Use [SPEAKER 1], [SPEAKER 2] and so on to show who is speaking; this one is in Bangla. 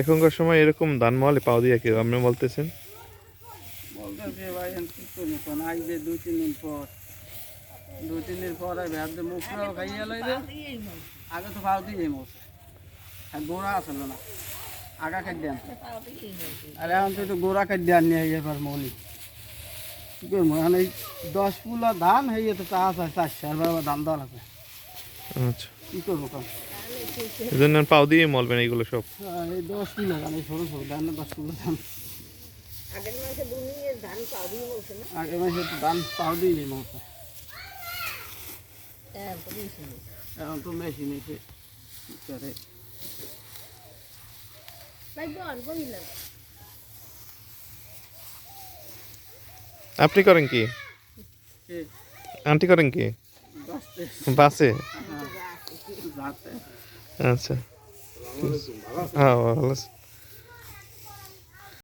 [SPEAKER 1] এখনকার সময় এরকম দানমহলে পাও দিয়া কেউ আপনি বলতেছেন?
[SPEAKER 2] বলতেছে ভাই এখন কি করব? কোন যে দুই তিন দিন পর। দুই তিন দিন পর আর ভাবতে মুখটাও খাইয়ে লইবে আগে তো ভাও দিয়ে আর গোড়া আসলো না। আগা খাই দেন। আর এখন তো একটু গোড়া খাই দেন নিয়ে এবার মৌলি। কি করব? এখন এই দশ পুলা ধান হয়ে তো চাষ আছে চারশো আর বাবা ধান দেওয়া লাগবে।
[SPEAKER 1] আচ্ছা।
[SPEAKER 2] কি করব
[SPEAKER 1] এই জন্য পাও দিয়ে মলবেন এইগুলো সব।
[SPEAKER 2] এই দশ কিলো ধান এই ছোটো ছোটো ধান না দশ কিলো ধান।
[SPEAKER 3] আগের মাসে দুনিয়ে ধান পাবি বলছে না?
[SPEAKER 2] মাসে তো ধান পাও দিয়ে মাছ
[SPEAKER 3] হ্যাঁ
[SPEAKER 2] এখন তো মেশিন এসে করে
[SPEAKER 1] আপনি করেন কি? আন্টি করেন কি? বাসে। আচ্ছা। হ্যাঁ ভালো আছে।